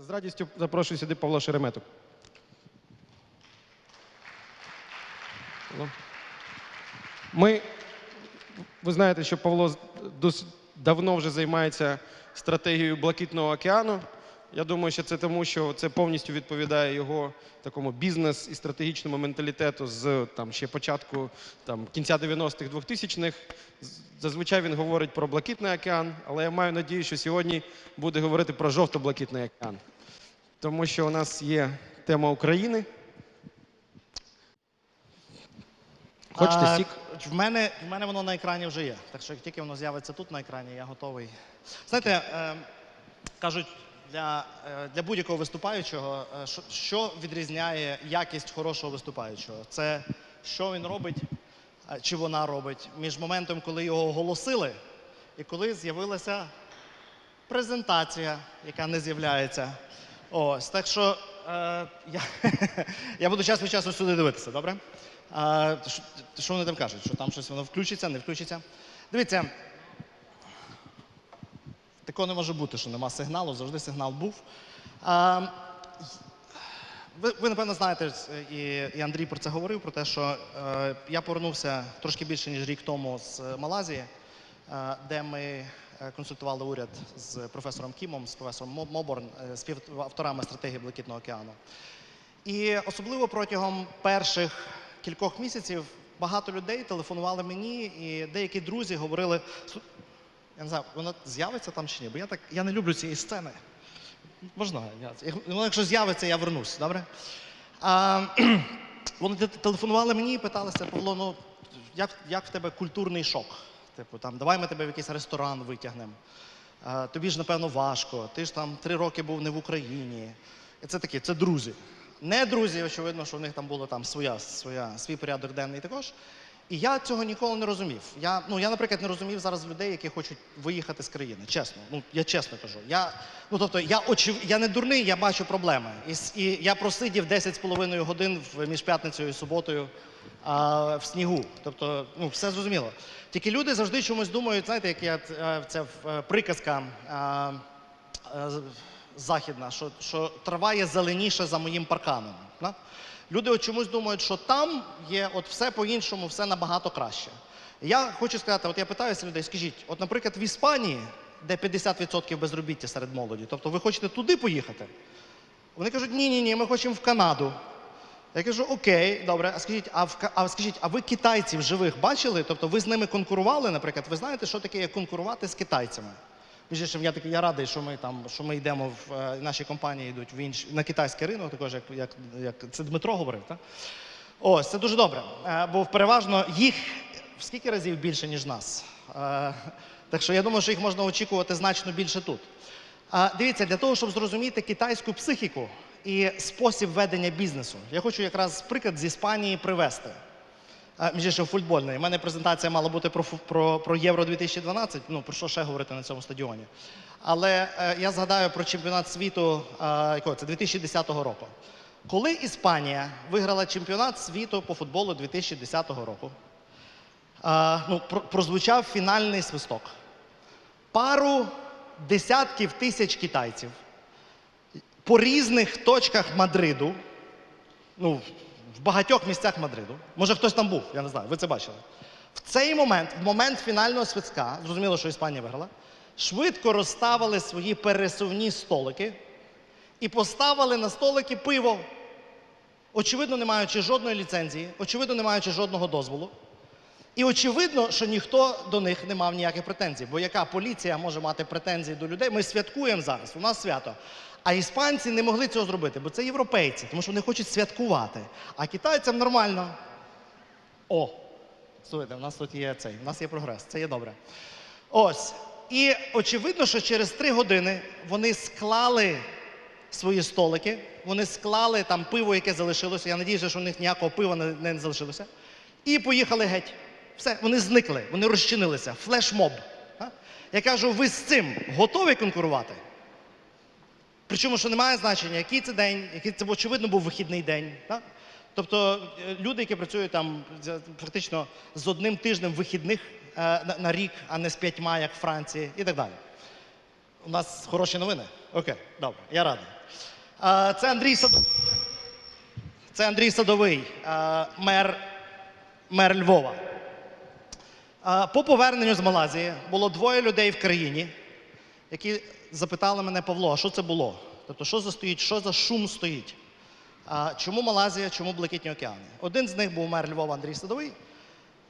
З радістю запрошую сюди Павла Шеремету. Ми, ви знаєте, що Павло давно вже займається стратегією Блакитного океану. Я думаю, що це тому, що це повністю відповідає його такому бізнес і стратегічному менталітету з там ще початку там кінця 90-х 2000-х. Зазвичай він говорить про Блакитний океан, але я маю надію, що сьогодні буде говорити про жовто-блакитний океан. Тому що у нас є тема України. Хочете сік? В мене, в мене воно на екрані вже є. Так що як тільки воно з'явиться тут на екрані, я готовий. Знаєте, е, кажуть, для, е, для будь-якого виступаючого, е, що, відрізняє якість хорошого виступаючого? Це що він робить, е, чи вона робить між моментом, коли його оголосили, і коли з'явилася презентація, яка не з'являється. Ось, так що е, я, я буду час від часу сюди дивитися, добре? Що, що вони там кажуть? Що там щось воно включиться, не включиться? Дивіться, такого не може бути, що нема сигналу, завжди сигнал був. А, ви, ви, напевно, знаєте, і, і Андрій про це говорив, про те, що е, я повернувся трошки більше, ніж рік тому з Малайзії, е, де ми е, консультували уряд з професором Кімом, з професором Моборн, е, співавторами стратегії Блакитного океану. І особливо протягом перших кількох місяців багато людей телефонували мені, і деякі друзі говорили: «Слу- я не знаю, вона з'явиться там чи ні, бо я так я не люблю цієї сцени. Можна, я, якщо з'явиться, я вернусь, добре? А, вони телефонували мені і питалися, Павло, ну як, як в тебе культурний шок? Типу, там, давай ми тебе в якийсь ресторан витягнемо. Тобі ж, напевно, важко. Ти ж там три роки був не в Україні. І це такі, це друзі. Не друзі, очевидно, що в них там було там своя, своя, свій порядок денний також. І я цього ніколи не розумів. Я, ну, я, наприклад, не розумів зараз людей, які хочуть виїхати з країни. Чесно. Ну, я чесно кажу. Я, ну, тобто, я, очев... я не дурний, я бачу проблеми. І, і я просидів 10 з половиною годин між п'ятницею і суботою а, в снігу. Тобто, ну, все зрозуміло. Тільки люди завжди чомусь думають, знаєте, як я, е, це е, приказка. а, е, західна, що, що трава є зеленіша за моїм парканом. Да? Люди чомусь думають, що там є от все по-іншому, все набагато краще. Я хочу сказати, от я питаюся людей, скажіть, от, наприклад, в Іспанії, де 50% безробіття серед молоді, тобто ви хочете туди поїхати? Вони кажуть, ні, ні, ми хочемо в Канаду. Я кажу, окей, добре, а скажіть, а, в, а скажіть, а ви китайців живих бачили? Тобто ви з ними конкурували, наприклад, ви знаєте, що таке конкурувати з китайцями? Іншим, я такий, я радий, що ми там, що ми йдемо в е, наші компанії йдуть в інш, на китайський ринок, також як, як, як це Дмитро говорив, так? Ось, це дуже добре. Е, бо переважно їх в скільки разів більше, ніж нас. Е, так що я думаю, що їх можна очікувати значно більше тут. Дивіться, для того, щоб зрозуміти китайську психіку і спосіб ведення бізнесу, я хочу якраз приклад з Іспанії привести. Між іншим, футбольної. У мене презентація мала бути про, про, про Євро 2012. Ну, про що ще говорити на цьому стадіоні. Але е, я згадаю про чемпіонат світу е, якого це 2010 року. Коли Іспанія виграла чемпіонат світу по футболу 2010 року, е, ну, про- прозвучав фінальний свисток. Пару десятків тисяч китайців по різних точках Мадриду, ну, в багатьох місцях Мадриду. Може, хтось там був, я не знаю, ви це бачили. В цей момент, в момент фінального свистка, зрозуміло, що Іспанія виграла, швидко розставили свої пересувні столики і поставили на столики пиво. Очевидно, не маючи жодної ліцензії, очевидно, не маючи жодного дозволу. І очевидно, що ніхто до них не мав ніяких претензій. Бо яка поліція може мати претензії до людей? Ми святкуємо зараз, у нас свято. А іспанці не могли цього зробити, бо це європейці, тому що вони хочуть святкувати. А китайцям нормально. О, слухайте, у нас тут є цей, у нас є прогрес, це є добре. Ось. І очевидно, що через три години вони склали свої столики, вони склали там пиво, яке залишилося. Я надіюся, що у них ніякого пива не, не залишилося. І поїхали геть. Все, вони зникли, вони розчинилися. Флешмоб. Я кажу, ви з цим готові конкурувати? Причому, що немає значення, який це день, який це очевидно був вихідний день. Так? Тобто е, люди, які працюють там фактично з одним тижнем вихідних е, на, на рік, а не з п'ятьма, як в Франції, і так далі. У нас хороші новини. Окей, добре, я радий. А, це Андрій Садовий. Це Андрій Садовий, мер, мер Львова. По поверненню з Малайзії було двоє людей в країні, які запитали мене, Павло, а що це було? Тобто, що за стоїть, що за шум стоїть? А, чому Малайзія, чому Блакитні океани? Один з них був мер Львова Андрій Садовий.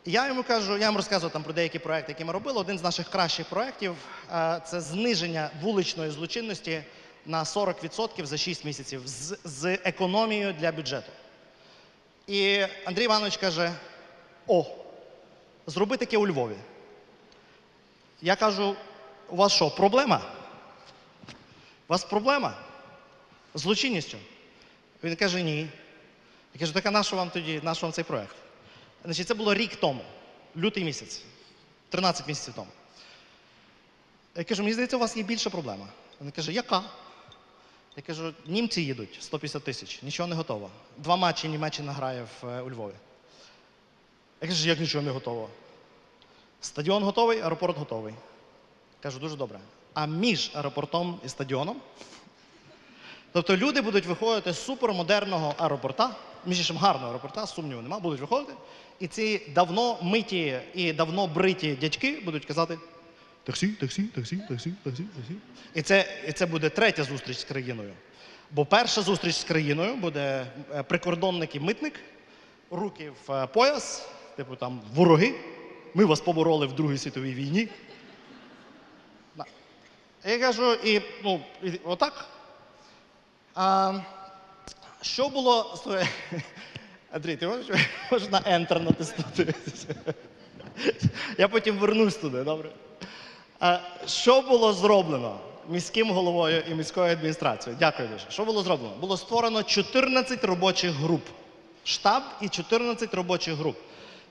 І Я йому кажу, я йому розказував там про деякі проекти, які ми робили. Один з наших кращих проєктів е, це зниження вуличної злочинності на 40% за 6 місяців з, з економією для бюджету. І Андрій Іванович каже: О, зроби таке у Львові. Я кажу: у вас що, проблема? У вас проблема? З злочинністю? Він каже, ні. Я кажу, так а на що вам тоді, на що вам цей проект? Значить, це було рік тому, лютий місяць, 13 місяців тому. Я кажу, мені здається, у вас є більша проблема. Він каже, яка? Я кажу, німці їдуть 150 тисяч, нічого не готово. Два матчі Німеччина грає в, е, у Львові. Я кажу, як нічого не готово? Стадіон готовий, аеропорт готовий. Кажу, дуже добре. А між аеропортом і стадіоном Тобто люди будуть виходити з супермодерного аеропорта, між іншим гарного аеропорта, сумніву нема, будуть виходити. І ці давно миті і давно бриті дядьки будуть казати: таксі, таксі, таксі, таксі, таксі, таксі. І це, і це буде третя зустріч з країною. Бо перша зустріч з країною буде е, прикордонник і митник, руки в е, пояс, типу там вороги. Ми вас побороли в Другій світовій війні. Я кажу, і ну, і отак. А, що було. Андрій, ти можеш, можеш на Enter натиснути? Я потім вернусь туди, добре? А, що було зроблено міським головою і міською адміністрацією? Дякую дуже. Що було зроблено? Було створено 14 робочих груп. Штаб і 14 робочих груп.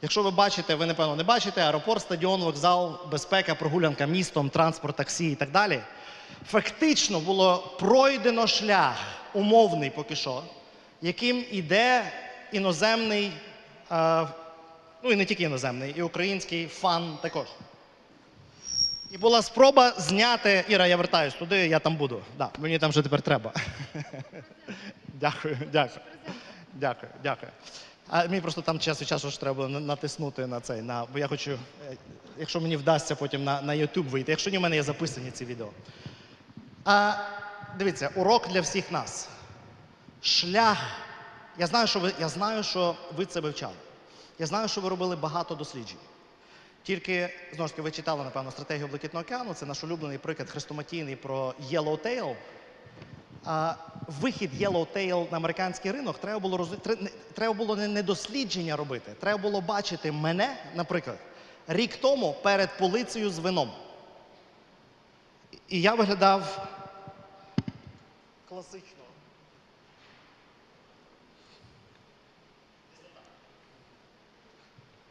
Якщо ви бачите, ви напевно не бачите, аеропорт, стадіон, вокзал, безпека, прогулянка містом, транспорт, таксі і так далі. Фактично було пройдено шлях, умовний поки що, яким іде іноземний, е, ну і не тільки іноземний, і український фан також. І була спроба зняти. Іра, я вертаюсь туди, я там буду. Да, мені там вже тепер треба. Дякую, дякую. Дякую, дякую. А мені просто там час від часу ж треба натиснути на цей, на, бо я хочу, е, якщо мені вдасться потім на, на YouTube вийти, якщо ні, в мене є записані ці відео. А, дивіться, урок для всіх нас. Шлях. Я знаю, що ви, я знаю, що ви це вивчали. Я знаю, що ви робили багато досліджень. Тільки, знову ж таки, ви читали, напевно, стратегію Блакитного океану. Це наш улюблений приклад хрестоматійний про Yellowtail. Вихід Yellowtail на американський ринок треба було роз... треба було не дослідження робити. Треба було бачити мене, наприклад, рік тому перед полицею з вином. І я виглядав класично.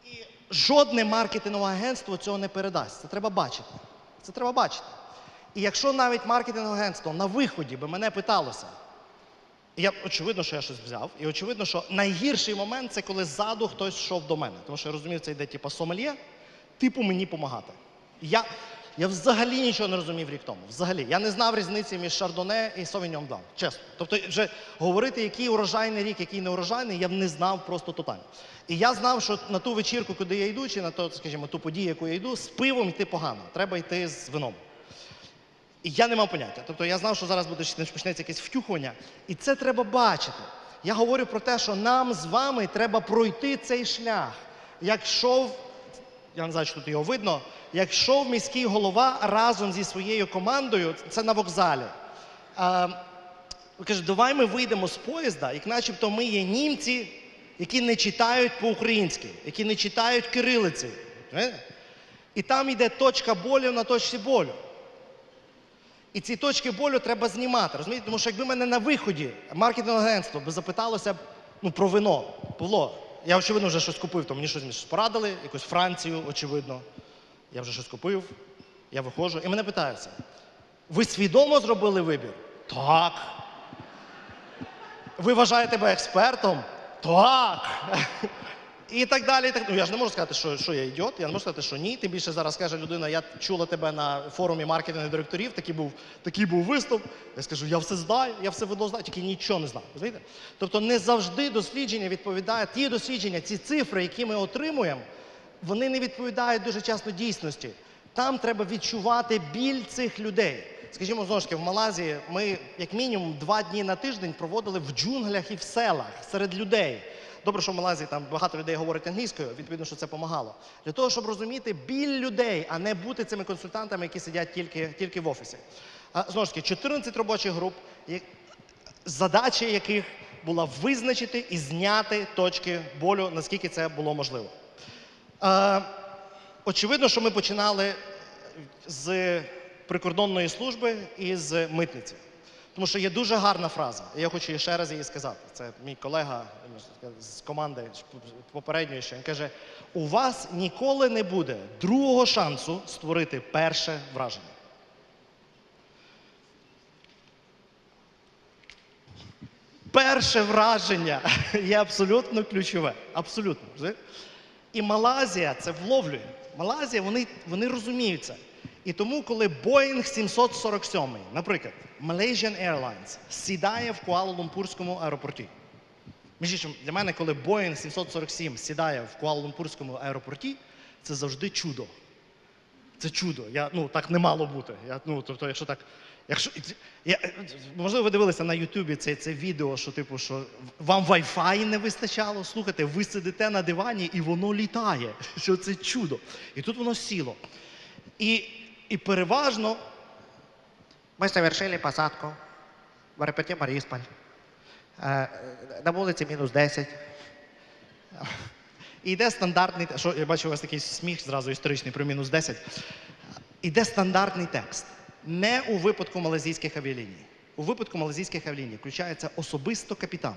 І жодне маркетингове агентство цього не передасть. Це треба бачити. Це треба бачити. І якщо навіть маркетингове агентство на виході би мене питалося, я очевидно, що я щось взяв, і очевидно, що найгірший момент це коли ззаду хтось йшов до мене. Тому що я розумів, це йде типу сомельє, типу мені допомагати. Я, я взагалі нічого не розумів рік тому. Взагалі. Я не знав різниці між Шардоне і Совіньон Блан. Чесно. Тобто, вже говорити, який урожайний рік, який не урожайний, я не знав просто тотально. І я знав, що на ту вечірку, куди я йду, чи на ту, скажімо, ту подію, яку я йду, з пивом йти погано. Треба йти з вином. І я не мав поняття. Тобто я знав, що зараз буде почнеться якесь втюхування. І це треба бачити. Я говорю про те, що нам з вами треба пройти цей шлях. Як йшов, я не знаю, чи тут його видно, як йшов міський голова разом зі своєю командою, це на вокзалі. А, каже, давай ми вийдемо з поїзда, як начебто ми є німці, які не читають по-українськи, які не читають кирилиці. І там йде точка болю на точці болю. І ці точки болю треба знімати. Розумієте? Тому що якби мене на виході маркетингове агентство би запиталося б, ну, про вино. Павло, я очевидно вже щось купив, то мені щось щось порадили, якусь Францію, очевидно. Я вже щось купив, я виходжу, і мене питаються: ви свідомо зробили вибір? Так. Ви вважаєте себе експертом? Так. І так далі. Так, ну я ж не можу сказати, що, що я ідіот, я не можу сказати, що ні. Тим більше зараз каже людина, я чула тебе на форумі маркетингу директорів, такий був, такий був виступ. Я скажу, я все знаю, я все видно знаю, тільки нічого не знаю. Розумієте? Тобто не завжди дослідження відповідають, ті дослідження, ці цифри, які ми отримуємо, вони не відповідають дуже часто дійсності. Там треба відчувати біль цих людей. Скажімо, знову ж таки, в Малайзії ми як мінімум два дні на тиждень проводили в джунглях і в селах серед людей. Добре, що в Малайзії там багато людей говорять англійською, відповідно, що це допомагало. Для того, щоб розуміти біль людей, а не бути цими консультантами, які сидять тільки, тільки в офісі. А, знову ж таки, 14 робочих груп, задача яких була визначити і зняти точки болю, наскільки це було можливо. Е, очевидно, що ми починали з прикордонної служби і з митниці. Тому що є дуже гарна фраза, і я хочу ще раз її сказати. Це мій колега з команди попередньої ще. Він каже: у вас ніколи не буде другого шансу створити перше враження. Перше враження є абсолютно ключове. Абсолютно. І Малазія це вловлює. Малазія, вони, вони розуміють. І тому, коли Boeing 747, наприклад, Malaysian Airlines, сідає в Куала-Лумпурському аеропорті. Між іншим, для мене, коли Boeing 747 сідає в Куала-Лумпурському аеропорті, це завжди чудо. Це чудо. Я, ну, так не мало бути. Я, ну, тобто, якщо так. Якщо, я, можливо, ви дивилися на Ютубі це, це відео, що типу, що вам Wi-Fi не вистачало. Слухайте, ви сидите на дивані і воно літає. Що це чудо. І тут воно сіло. І, і переважно Мы совершили посадку в аэропорте Борисполь. Е, На вулиці мінус 10. І йде стандартний що я бачу у вас такий сміх зразу історичний про мінус 10. Іде стандартний текст. Не у випадку малазійських авіаліній. У випадку малазійських авіаліній включається особисто капітан.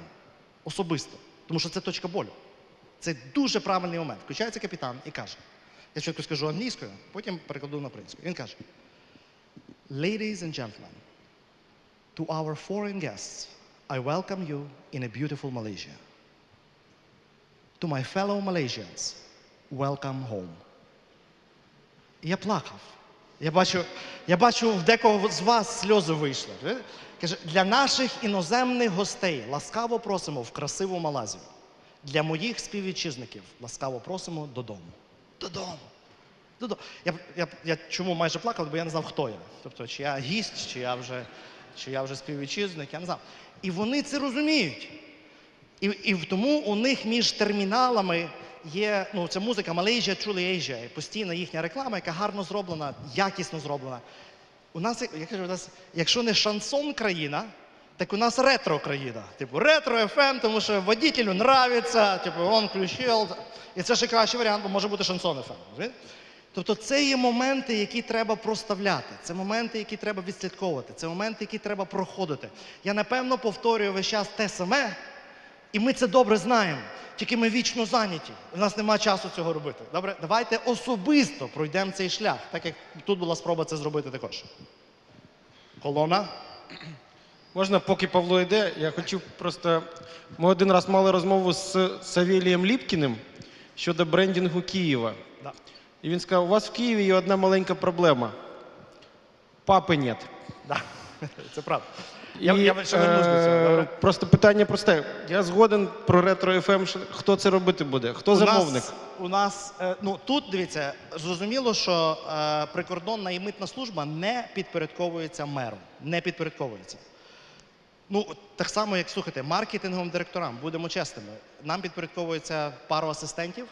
Особисто. Тому що це точка болю. Це дуже правильний момент. Включається капітан і каже: я спочатку скажу англійською, потім перекладу на українську. Він каже: Ladies and gentlemen, to our foreign guests, I welcome you in a beautiful Malaysia. To my fellow Malaysians, welcome home. Я плакав. Я бачу, я бачу, в декого з вас сльози вийшли. Каже, для наших іноземних гостей ласкаво просимо в красиву Малазію. Для моїх співвітчизників ласкаво просимо додому. Додому. Додому. Я, я, я чому майже плакав, бо я не знав, хто я. Тобто, чи я гість, чи я вже, чи я вже співвітчизник, я не знав. І вони це розуміють. І, і тому у них між терміналами є ну, це музика Malaysia, Truly Asia, постійна їхня реклама, яка гарно зроблена, якісно зроблена. У нас, я кажу, у нас, якщо не шансон країна, так у нас ретро країна. Типу ретро FM, тому що водителю нравиться, типу, он включив. І це ще кращий варіант, бо може бути шансон FM. Тобто це є моменти, які треба проставляти, це моменти, які треба відслідковувати, це моменти, які треба проходити. Я напевно повторюю весь час те саме, і ми це добре знаємо. Тільки ми вічно зайняті. У нас немає часу цього робити. Добре, давайте особисто пройдемо цей шлях, так як тут була спроба це зробити також. Колона. Можна, поки Павло йде, я хотів просто. Ми один раз мали розмову з Савілієм Ліпкіним щодо брендінгу Києва. Да. І він сказав: у вас в Києві є одна маленька проблема. Папи нет. Да. Це правда. Я, І, я до цього. е, Добре? Просто питання просте. Я згоден про ретро ФМ. Хто це робити буде? Хто У замовник? Нас, у нас е, ну тут дивіться, зрозуміло, що е, прикордонна і митна служба не підпорядковується меру. Не підпорядковується. Ну, так само, як слухайте, маркетинговим директорам, будемо чесними, нам підпорядковується пару асистентів.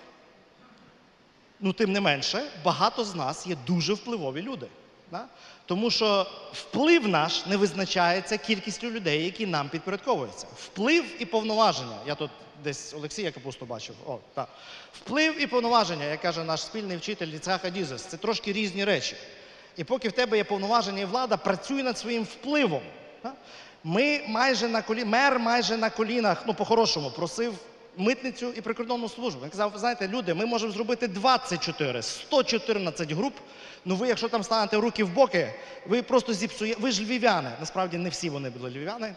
Ну, тим не менше, багато з нас є дуже впливові люди. Да? Тому що вплив наш не визначається кількістю людей, які нам підпорядковуються. Вплив і повноваження. Я тут десь Олексія Капусту бачив. О, так. Вплив і повноваження, як каже наш спільний вчитель Ліцаха Дізес, це трошки різні речі. І поки в тебе є повноваження і влада, працюй над своїм впливом. Да? Ми майже на колі... мер майже на колінах, ну по-хорошому, просив митницю і прикордонну службу. Він казав, знаєте, люди, ми можемо зробити 24, 114 груп. Ну ви, якщо там станете руки в боки, ви просто зіпсуєте. Ви ж львів'яни. Насправді не всі вони були львів'яни.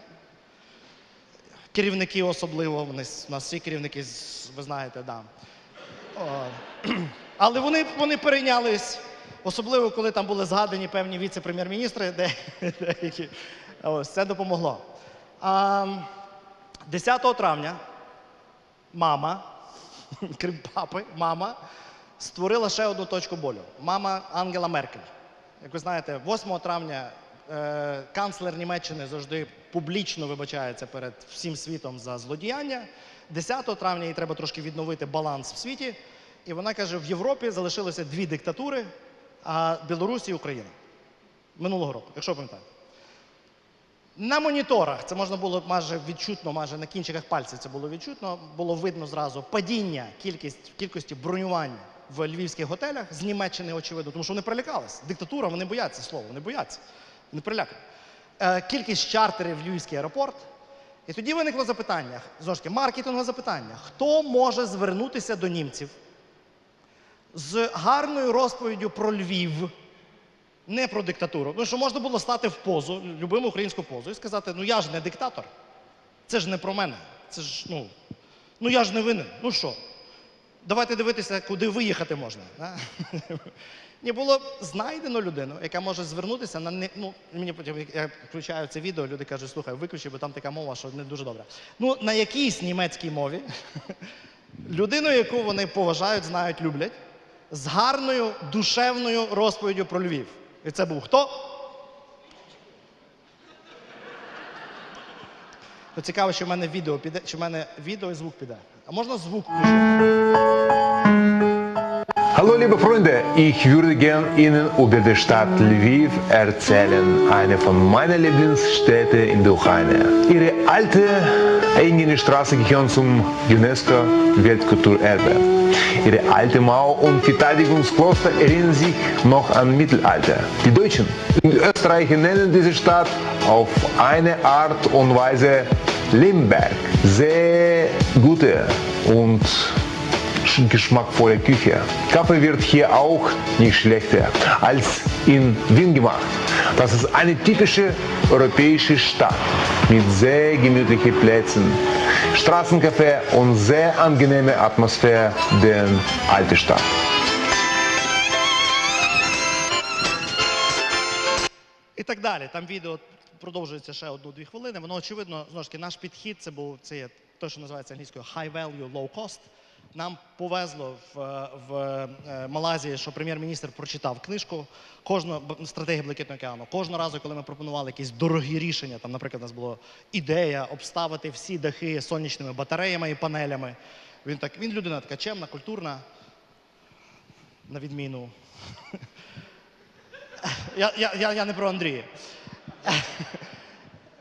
керівники особливо, вони, у нас всі керівники, ви знаєте, да. О, Але вони, вони перейнялись, особливо коли там були згадані певні віце-прем'єр-міністри, де, деякі. Ось це допомогло. А, 10 травня мама, крім папи, мама створила ще одну точку болю. Мама Ангела Меркель. Як ви знаєте, 8 травня е, канцлер Німеччини завжди публічно вибачається перед всім світом за злодіяння. 10 травня їй треба трошки відновити баланс в світі. І вона каже: в Європі залишилося дві диктатури, а Білорусі і Україна. Минулого року, якщо пам'ятаєте. На моніторах це можна було майже відчутно, майже на кінчиках пальців це було відчутно. Було видно зразу падіння кількість, кількості бронювань в львівських готелях з Німеччини, очевидно, тому що вони прилякались. Диктатура, вони бояться слова, вони бояться. Вони прилякані. Е, кількість чартерів в Львівський аеропорт. І тоді виникло запитання, знову ж таки, маркетингове запитання: хто може звернутися до німців з гарною розповіддю про Львів? Не про диктатуру. Ну що можна було стати в позу, любиму українську позу, і сказати: ну я ж не диктатор. Це ж не про мене. Це ж, ну, ну я ж не винен. Ну що? Давайте дивитися, куди виїхати можна. Ні, було знайдено людину, яка може звернутися на не- ну, мені потім я включаю це відео, люди кажуть, слухай, виключи, бо там така мова, що не дуже добра. Ну, на якійсь німецькій мові людину, яку вони поважають, знають, люблять, з гарною душевною розповіддю про Львів. І це був хто? То цікаво, що в мене відео піде, чи в мене відео і звук піде. А можна звук включити? Hallo liebe Freunde, ich würde gern Ihnen über die Stadt Lviv erzählen, eine von meinen Lieblingsstädte in der Ukraine. Ihre alte eigene Straße gehören zum UNESCO Weltkulturerbe. Ihre alte Mauer und Verteidigungskloster erinnern sich noch an Mittelalter. Die Deutschen und Österreicher nennen diese Stadt auf eine Art und Weise Limberg. Sehr gute und geschmackvolle Küche. Kaffee wird hier auch nicht schlechter als in Wien gemacht. Das ist eine typische europäische Stadt mit sehr gemütlichen Plätzen, Straßencafé und sehr angenehme Atmosphäre der alten Stadt. І так далі. Там відео продовжується ще одну-дві хвилини. Воно очевидно, знову ж таки, наш підхід це був це те, що називається англійською high value, low cost. Нам повезло в, е, в е, Малайзії, що прем'єр-міністр прочитав книжку кожного стратегії Блакитного океану. Кожного разу, коли ми пропонували якісь дорогі рішення, там, наприклад, у нас була ідея обставити всі дахи сонячними батареями і панелями. Він так, він людина така чемна, культурна, на відміну. Я, я, я, я не про Андрія.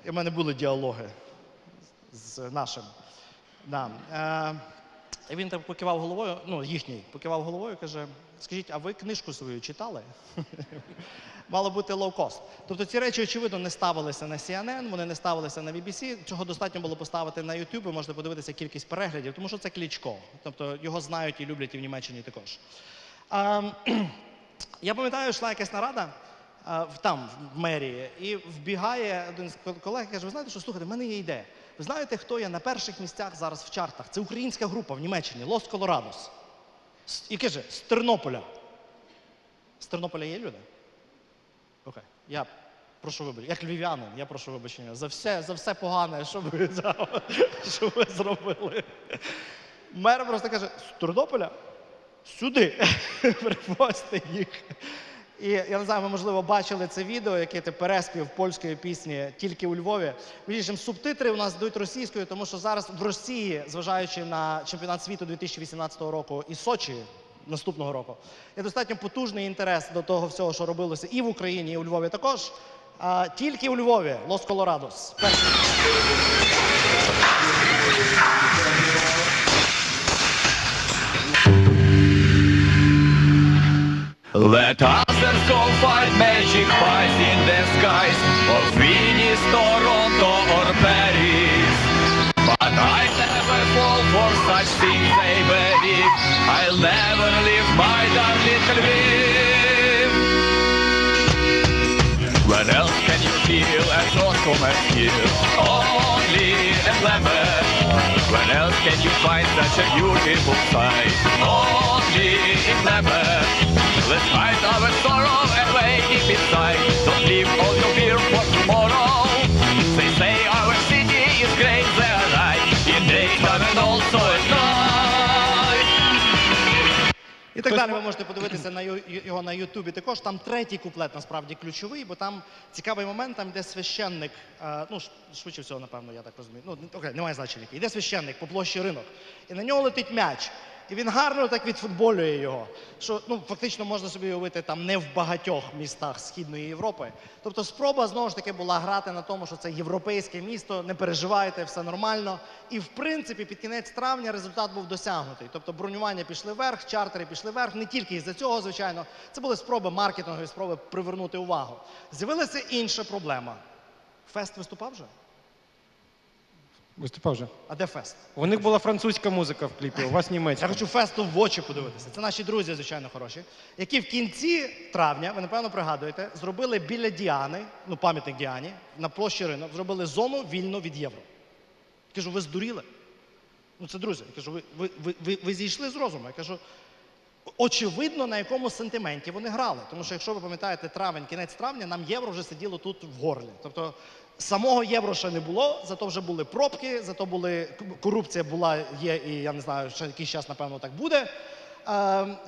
У мене були діалоги з нашим. Да. Е, і він так покивав головою, ну, їхній, покивав головою і каже: скажіть, а ви книжку свою читали? Мало бути лоу-кост. Тобто ці речі, очевидно, не ставилися на CNN, вони не ставилися на BBC. Цього достатньо було поставити на YouTube, можете подивитися кількість переглядів, тому що це клічко. Тобто його знають і люблять і в Німеччині також. А, я пам'ятаю, йшла якась нарада а, там, в мерії, і вбігає один з колег і каже: ви знаєте, що слухайте, в мене є ідея. Ви знаєте, хто є на перших місцях зараз в чартах? Це українська група в Німеччині, Лос Колорадос. І каже, з Тернополя. З Тернополя є люди? Окей. Я прошу вибачення. Як львів'янин, я прошу вибачення за все, за все погане, що ви, що ви зробили. Мер просто каже: з Тернополя? Сюди. Привозьте їх. І я не знаю, ви можливо бачили це відео, яке ти переспів польської пісні тільки у Львові. Між субтитри у нас йдуть російською, тому що зараз в Росії, зважаючи на чемпіонат світу 2018 року і Сочі наступного року, є достатньо потужний інтерес до того всього, що робилося і в Україні, і у Львові також. А, тільки у Львові Лос Колорадос. Let others go fight magic pies in the skies of Venice, Toronto or Paris. But I never fall for such things, I believe. I'll never leave my darling Lviv. When else can you feel as awesome as here? Only in Lambert. When else can you find such a beautiful sight? Only in Lambert. Let's hide our sorrow inside. Don't leave all your fear for tomorrow. They say our city is great, they're right. In daytime and also at night. І так далі ви можете подивитися на ю- його на Ютубі також. Там третій куплет насправді ключовий, бо там цікавий момент, там йде священник, е, ну ш- швидше всього, напевно, я так розумію. Ну, окей, немає значення. який. Йде священник по площі ринок, і на нього летить м'яч. І він гарно так відфутболює його. Що ну фактично можна собі уявити там не в багатьох містах Східної Європи. Тобто спроба знову ж таки була грати на тому, що це європейське місто, не переживайте, все нормально. І в принципі під кінець травня результат був досягнутий. Тобто бронювання пішли вверх, чартери пішли вверх. Не тільки із-за цього, звичайно, це були спроби маркетингові, спроби привернути увагу. З'явилася інша проблема. Фест виступав вже? Виступав вже. А де фест? У них була французька музика в кліпі, у вас німецька. Я хочу фесту в очі подивитися. Це наші друзі, звичайно, хороші, які в кінці травня, ви напевно пригадуєте, зробили біля Діани, ну пам'ятник Діані, на площі ринок, зробили зону вільно від євро. Я кажу, ви здуріли? Ну це друзі. Я кажу, ви, ви, ви, ви, ви зійшли з розуму. Я кажу, очевидно, на якому сентименті вони грали. Тому що, якщо ви пам'ятаєте травень, кінець травня, нам євро вже сиділо тут в горлі. Тобто самого євро ще не було, зато вже були пробки, зато були корупція була, є, і я не знаю, ще якийсь час, напевно, так буде. Е,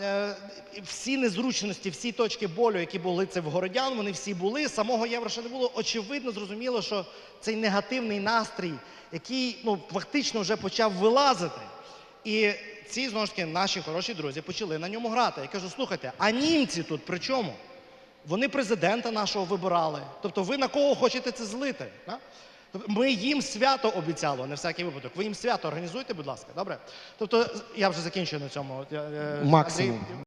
е, всі незручності, всі точки болю, які були це в городян, вони всі були. Самого євро ще не було. Очевидно, зрозуміло, що цей негативний настрій, який ну, фактично вже почав вилазити. І ці знову ж таки наші хороші друзі почали на ньому грати. Я кажу, слухайте, а німці тут при чому? Вони президента нашого вибирали. Тобто ви на кого хочете це злити? Да? Ми їм свято обіцяли, не всякий випадок. Ви їм свято організуйте, будь ласка, добре? Тобто, я вже закінчую на цьому. Е, Максимум.